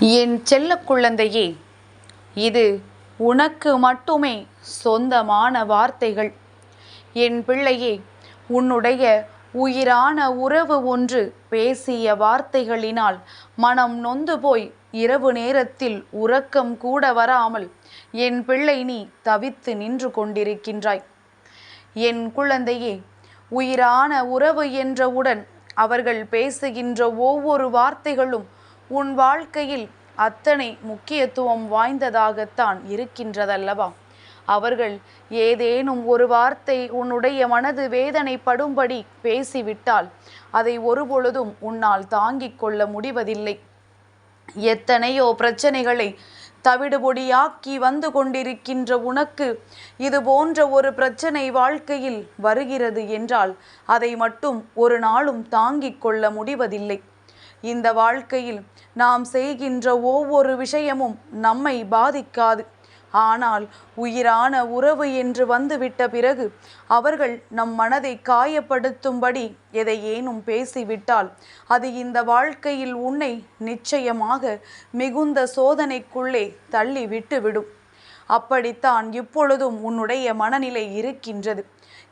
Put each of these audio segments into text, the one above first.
என் செல்ல குழந்தையே இது உனக்கு மட்டுமே சொந்தமான வார்த்தைகள். என் பிள்ளையே உன்னுடைய உயிரான உறவு ஒன்று பேசிய வார்த்தைகளினால் மனம் நொந்து போய் இரவு நேரத்தில் உறக்கம் கூட வராமல் என் பிள்ளை நீ தவித்து நின்று கொண்டிருக்கின்றாய். என் குழந்தையே உயிரான உறவு என்றவுடன் அவர்கள் பேசுகின்ற ஒவ்வொரு வார்த்தைகளும் உன் வாழ்க்கையில் அத்தனை முக்கியத்துவம் வாய்ந்ததாகத்தான் இருக்கின்றதல்லவா? அவர்கள் ஏதேனும் ஒரு வார்த்தை உன்னுடைய மனது வேதனைப்படும்படி பேசிவிட்டால் அதை ஒருபொழுதும் உன்னால் தாங்கிக் கொள்ள முடிவதில்லை. எத்தனையோ பிரச்சனைகளை தவிடுபொடியாக்கி வந்து கொண்டிருக்கின்ற உனக்கு இது போன்ற ஒரு பிரச்சனை வாழ்க்கையில் வருகிறது என்றால் அதை மட்டும் ஒரு நாளும் தாங்கிக் கொள்ள முடிவதில்லை. இந்த வாழ்க்கையில் நாம் செய்கின்ற ஒவ்வொரு விஷயமும் நம்மை பாதிக்காது. ஆனால் உயிரான உறவு என்று வந்துவிட்ட பிறகு அவர்கள் நம் மனதை காயப்படுத்தும்படி எதை ஏனும் பேசிவிட்டால் அது இந்த வாழ்க்கையில் உன்னை நிச்சயமாக மிகுந்த சோதனைக்குள்ளே தள்ளி விட்டுவிடும் அப்படித்தான் இப்பொழுதும் உன்னுடைய மனநிலை இருக்கின்றது.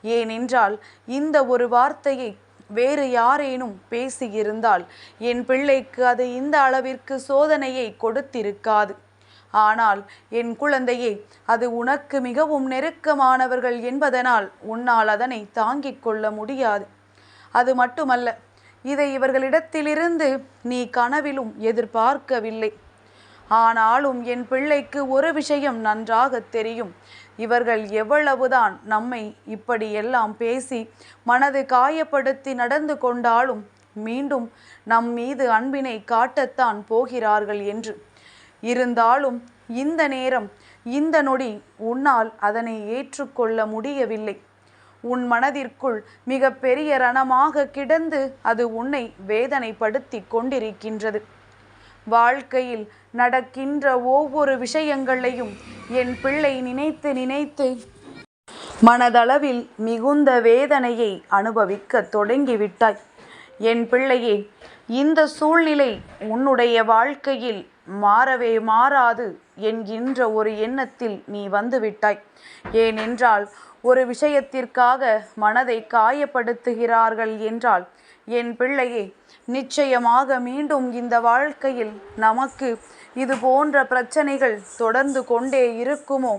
ஏனென்றால் இந்த ஒரு வார்த்தையை வேறு யாரேனும் பேசியிருந்தால் என் பிள்ளைக்கு அது இந்த அளவிற்கு சோதனையை கொடுத்திருக்காது. ஆனால் என் குழந்தையே அது உனக்கு மிகவும் நெருக்கமானவர்கள் என்பதனால் உன்னால் அதனை தாங்கிக் கொள்ள முடியாது. அது மட்டுமல்ல இதை இவர்களிடத்திலிருந்து நீ கனவிலும் எதிர்பார்க்கவில்லை. ஆனாலும் என் பிள்ளைக்கு ஒரு விஷயம் நன்றாக தெரியும். இவர்கள் எவ்வளவுதான் நம்மை இப்படியெல்லாம் பேசி மனது காயப்படுத்தி நடந்து கொண்டாலும் மீண்டும் நம் மீது அன்பினை காட்டத்தான் போகிறார்கள் என்று. இருந்தாலும் இந்த நேரம் இந்த நொடி உன்னால் அதனை ஏற்றுக்கொள்ள முடியவில்லை. உன் மனதிற்குள் மிக பெரிய ரணமாக கிடந்து அது உன்னை வேதனைப்படுத்தி கொண்டிருக்கின்றது. வாழ்க்கையில் நடக்கின்ற ஒவ்வொரு விஷயங்களையும் என் பிள்ளை நினைத்து நினைத்து மனதளவில் மிகுந்த வேதனையை அனுபவிக்க தொடங்கிவிட்டாய். என் பிள்ளையே இந்த சூழ்நிலை உன்னுடைய வாழ்க்கையில் மாறவே மாறாது என்கின்ற ஒரு எண்ணத்தில் நீ வந்துவிட்டாய். ஏனென்றால் ஒரு விஷயத்திற்காக மனதை காயப்படுத்துகிறார்கள் என்றால் என் பிள்ளையே நிச்சயமாக மீண்டும் இந்த வாழ்க்கையில் நமக்கு இது போன்ற பிரச்சனைகள் தொடர்ந்து கொண்டே இருக்குமோ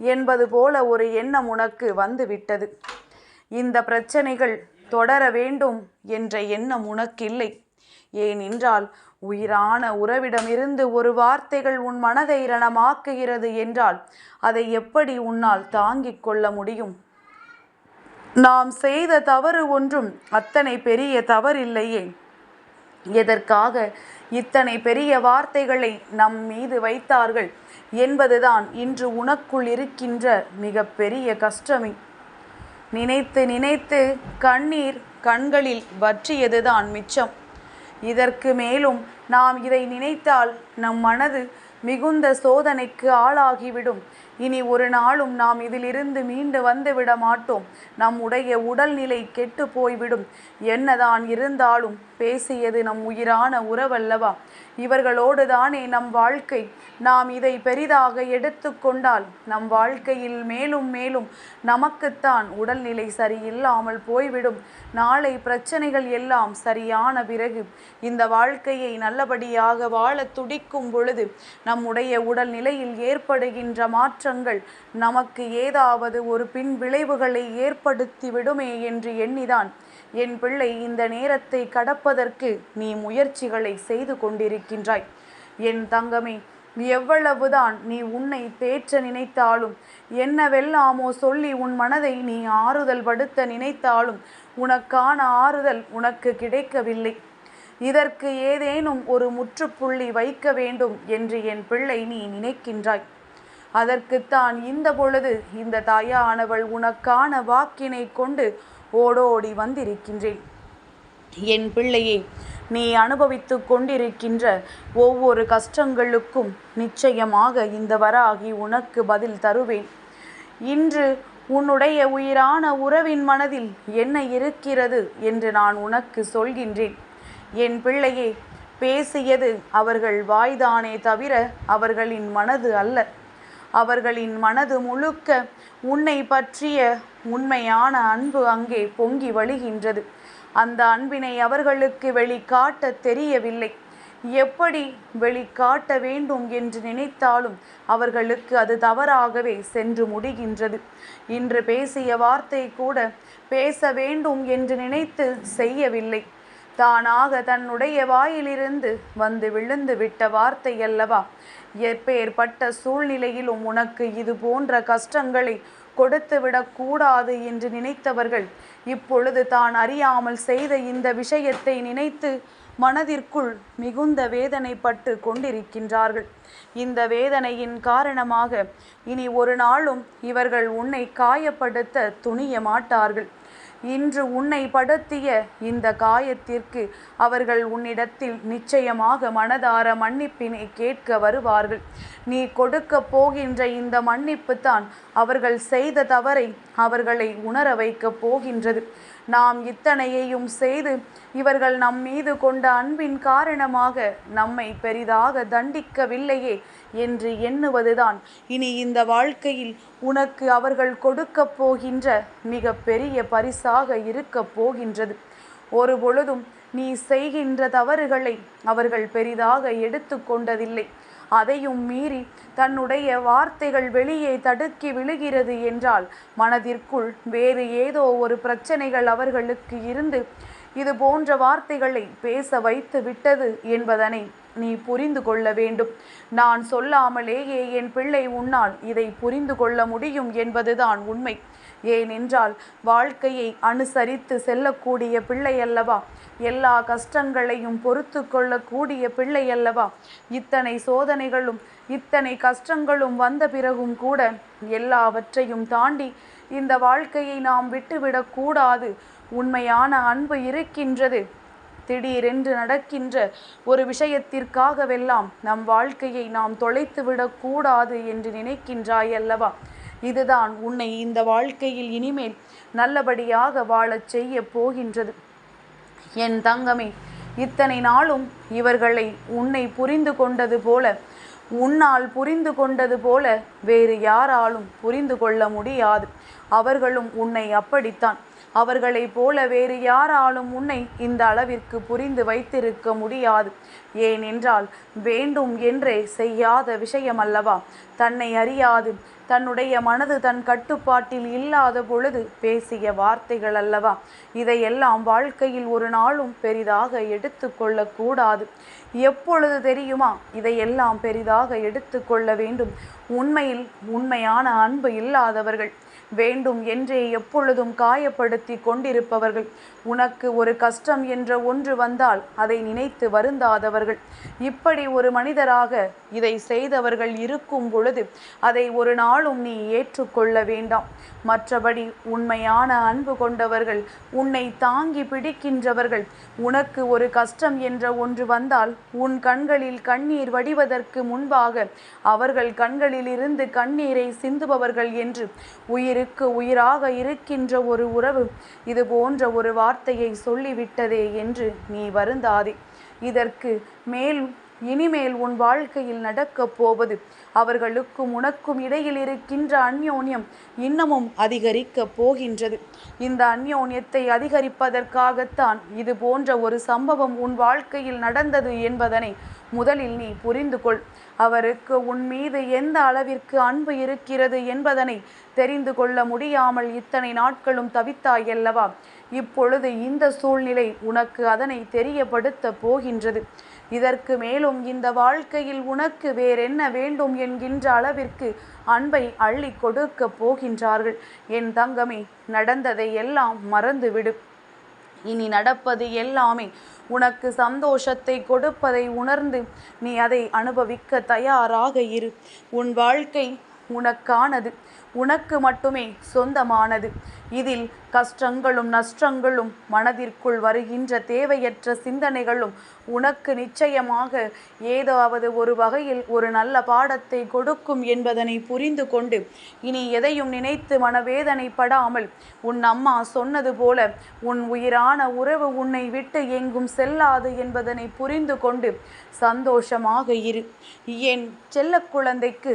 என்பது போல ஒரு எண்ணம் உனக்கு வந்துவிட்டது. இந்த பிரச்சனைகள் தொடர வேண்டும் என்ற எண்ணம் உனக்கில்லை. ஏனென்றால் உயிரான உறவிடமிருந்து ஒரு வார்த்தைகள் உன் மனதை ரணமாக்குகிறது என்றால் அதை எப்படி உன்னால் தாங்கிக் கொள்ள முடியும்? நாம் செய்த தவறு ஒன்றும் அத்தனை பெரிய தவறில்லையே. எதற்காக இத்தனை பெரிய வார்த்தைகளை நம் மீது வைத்தார்கள் என்பதுதான் இன்று உனக்குள் இருக்கின்ற மிக பெரிய கஷ்டமே. நினைத்து நினைத்து கண்ணீர் கண்களில் வற்றியதுதான் மிச்சம். இதற்கு மேலும் நாம் இதை நினைத்தால் நம் மனது மிகுந்த சோதனைக்கு ஆளாகிவிடும் இனி ஒரு நாளும் நாம் இதிலிருந்து மீண்டு வந்துவிட மாட்டோம். நம்முடைய உடல்நிலை கெட்டு போய்விடும். என்னதான் இருந்தாலும் பேசியது நம் உயிரான உறவல்லவா? இவர்களோடு தானே நம் வாழ்க்கை? நாம் இதை பெரிதாக எடுத்துக்கொண்டால் நம் வாழ்க்கையில் மேலும் மேலும் நமக்குத்தான் உடல்நிலை சரியில்லாமல் போய்விடும். நாளை பிரச்சனைகள் எல்லாம் சரியான பிறகு இந்த வாழ்க்கையை நல்லபடியாக வாழ துடிக்கும் பொழுது நம்முடைய உடல்நிலையில் ஏற்படுகின்ற மாற்றங்கள் நமக்கு ஏதாவது ஒரு பின் விளைவுகளை ஏற்படுத்திவிடுமே என்று எண்ணிதான். என் பிள்ளை இந்த நேரத்தை கடப்பதற்கு நீ முயற்சிகளை செய்து கொண்டிருக்கின்றாய் என் தங்கமே எவ்வளவுதான் நீ உன்னை தேற்ற நினைத்தாலும் என்னவெல்லாமோ சொல்லி உன் மனதை நீ ஆறுதல் படுத்த நினைத்தாலும் உனக்கான ஆறுதல் உனக்கு கிடைக்கவில்லை. இதற்கு ஏதேனும் ஒரு முற்றுப்புள்ளி வைக்க வேண்டும் என்று என் பிள்ளை நீ நினைக்கின்றாய். அதற்குத்தான் இந்த பொழுது இந்த தாயானவள் உனக்கான வாக்கினை கொண்டு ஓடோடி வந்திருக்கின்றேன். என் பிள்ளையை நீ அனுபவித்து கொண்டிருக்கின்ற ஒவ்வொரு கஷ்டங்களுக்கும் நிச்சயமாக இந்த வராகி உனக்கு பதில் தருவேன். இன்று உன்னுடைய உயிரான உறவின் மனதில் என்ன இருக்கிறது என்று நான் உனக்கு சொல்கின்றேன். என் பிள்ளையே பேசியது அவர்கள் வாய்தானே தவிர அவர்களின் மனது அல்ல. அவர்களின் மனது முழுக்க உன்னை பற்றிய உண்மையான அன்பு அங்கே பொங்கி வழிகின்றது. அந்த அன்பினை அவர்களுக்கு வெளிக்காட்ட தெரியவில்லை. எப்படி வெளிக்காட்ட வேண்டும் என்று நினைத்தாலும் அவர்களுக்கு அது தவறாகவே சென்று முடிகின்றது. இன்று பேசிய வார்த்தை கூட பேச வேண்டும் என்று நினைத்து செய்யவில்லை. தானாக தன்னுடைய வாயிலிருந்து வந்து விழுந்து விட்ட வார்த்தை அல்லவா? எப்பேற்பட்ட சூழ்நிலையிலும் உனக்கு இது போன்ற கஷ்டங்களை கொடுத்துவிடக்கூடாது என்று நினைத்தவர்கள் இப்பொழுது தான் அறியாமல் செய்த இந்த விஷயத்தை நினைத்து மனதிற்குள் மிகுந்த வேதனைப்பட்டு கொண்டிருக்கின்றார்கள். இந்த வேதனையின் காரணமாக இனி ஒரு நாளும் இவர்கள் உன்னை காயப்படுத்த துணிய மாட்டார்கள். இன்று உன்னை படுத்திய இந்த காயத்திற்கு அவர்கள் உன்னிடத்தில் நிச்சயமாக மனதார மன்னிப்பினை கேட்க வருவார்கள். நீ கொடுக்க போகின்ற இந்த மன்னிப்பு தான் அவர்கள் செய்த தவறை அவர்களை உணர வைக்கப் போகின்றது. நாம் இத்தனையையும் செய்து இவர்கள் நம் மீது கொண்ட அன்பின் காரணமாக நம்மை பெரிதாக தண்டிக்கவில்லையே என்று எண்ணுவதுதான். இனி இந்த வாழ்க்கையில் உனக்கு அவர்கள் கொடுக்கப் போகின்ற மிக பெரிய பரிசாக இருக்கப் போகின்றது. ஒரு பொழுதும் நீ செய்கின்ற தவறுகளை அவர்கள் பெரிதாக எடுத்து கொண்டதில்லை. அதையும் மீறி தன்னுடைய வார்த்தைகள் வெளியே தடுக்கி விழுகிறது என்றால் மனதிற்குள் வேறு ஏதோ ஒரு பிரச்சனைகள் அவர்களுக்கு இருந்து இது போன்ற வார்த்தைகளை பேச வைத்து விட்டது என்பதனை நீ புரிந்து கொள்ள வேண்டும். நான் சொல்லாமலேயே என் பிள்ளை உன்னால் இதை புரிந்து கொள்ள முடியும் என்பதுதான் உண்மை. ஏனென்றால் வாழ்க்கையை அனுசரித்து செல்லக்கூடிய பிள்ளை அல்லவா எல்லா கஷ்டங்களையும் பொறுத்து கொள்ளக்கூடிய பிள்ளை அல்லவா இத்தனை சோதனைகளும் இத்தனை கஷ்டங்களும் வந்த பிறகும் கூட எல்லாவற்றையும் தாண்டி இந்த வாழ்க்கையை நாம் விட்டுவிடக்கூடாது உண்மையான அன்பு இருக்கின்றது. திடீரென்று நடக்கின்ற ஒரு விஷயத்திற்காகவெல்லாம் நம் வாழ்க்கையை நாம் தொலைத்து விடக்கூடாது என்று நினைக்கின்றாய் அல்லவா இதுதான் உன்னை இந்த வாழ்க்கையில் இனிமேல் நல்லபடியாக வாழச் செய்ய போகின்றது. என் தங்கமே இத்தனை நாளும் இவர்களை உன்னை புரிந்து கொண்டது போல உன்னால் புரிந்து கொண்டது போல வேறு யாராலும் புரிந்து கொள்ள முடியாது. அவர்களும் உன்னை அப்படித்தான். அவர்களைப் போல வேறு யாராலும் உன்னை இந்த அளவிற்கு புரிந்து வைத்திருக்க முடியாது. ஏனென்றால் வேண்டும் என்றே செய்யாத விஷயம் அல்லவா தன்னை அறியாது. தன்னுடைய மனது தன் கட்டுப்பாட்டில் இல்லாத பொழுது பேசிய வார்த்தைகள் அல்லவா? இதையெல்லாம் வாழ்க்கையில் ஒரு நாளும் பெரிதாக எடுத்துக்கொள்ளக்கூடாது எப்பொழுது தெரியுமா? இதையெல்லாம் பெரிதாக எடுத்துக்கொள்ள வேண்டும். உண்மையில் உண்மையான அன்பு இல்லாதவர்கள். வேண்டும் என்றே எப்பொழுதும் காயப்படுத்தி கொண்டிருப்பவர்கள். உனக்கு ஒரு கஷ்டம் என்ற ஒன்று வந்தால் அதை நினைத்து வருந்தாதவர்கள். இப்படி ஒரு மனிதராக இதை செய்தவர்கள் இருக்கும் பொழுது அதை ஒரு நாளும் நீ ஏற்றுக்கொள்ள வேண்டாம். மற்றபடி உண்மையான அன்பு கொண்டவர்கள் உன்னை தாங்கி பிடிக்கின்றவர்கள் உனக்கு ஒரு கஷ்டம் என்ற ஒன்று வந்தால் உன் கண்களில் கண்ணீர் வடிவதற்கு முன்பாக அவர்கள் கண்களிலிருந்து கண்ணீரை சிந்துபவர்கள் என்று உயிர் உயிருக்கு உயிராக இருக்கின்ற ஒரு உறவு இது போன்ற ஒரு வார்த்தையை சொல்லிவிட்டதே என்று நீ வருந்தாதே. இதற்கு மேல் இனிமேல் உன் வாழ்க்கையில் நடக்கப் போவது அவர்களுக்கும் உனக்கும் இடையில் இருக்கின்ற அந்யோன்யம் இன்னமும் அதிகரிக்கப் போகின்றது. இந்த அந்யோன்யத்தை அதிகரிப்பதற்காகத்தான் இது போன்ற ஒரு சம்பவம் உன் வாழ்க்கையில் நடந்தது என்பதனை முதலில் நீ புரிந்து கொள் அவருக்கு உன் மீது எந்த அளவிற்கு அன்பு இருக்கிறது என்பதனை தெரிந்து கொள்ள முடியாமல் இத்தனை நாட்களும் தவித்தாயல்லவா இப்பொழுது இந்த சூழ்நிலை உனக்கு அதனை தெரியப்படுத்த போகின்றது. இதற்கு மேலும் இந்த வாழ்க்கையில் உனக்கு வேறென்ன வேண்டும் என்கின்ற அளவிற்கு அன்பை அள்ளி கொடுக்க போகின்றார்கள். என் தங்கமே நடந்ததை எல்லாம் மறந்துவிடும் இனி நடப்பது எல்லாமே உனக்கு சந்தோஷத்தை கொடுப்பதை உணர்ந்து நீ அதை அனுபவிக்க தயாராக இரு. உன் வாழ்க்கை உனக்கானது. உனக்கு மட்டுமே சொந்தமானது. இதில் கஷ்டங்களும் நஷ்டங்களும் மனதிற்குள் வருகின்ற தேவையற்ற சிந்தனைகளும் உனக்கு நிச்சயமாக ஏதாவது ஒரு வகையில் ஒரு நல்ல பாடத்தை கொடுக்கும் என்பதனை புரிந்து கொண்டு இனி எதையும் நினைத்து மனவேதனைப்படாமல் உன் அம்மா சொன்னது போல உன் உயிரான உறவு உன்னை விட்டு எங்கும் செல்லாது என்பதனை புரிந்து கொண்டு சந்தோஷமாக இரு. என் செல்ல குழந்தைக்கு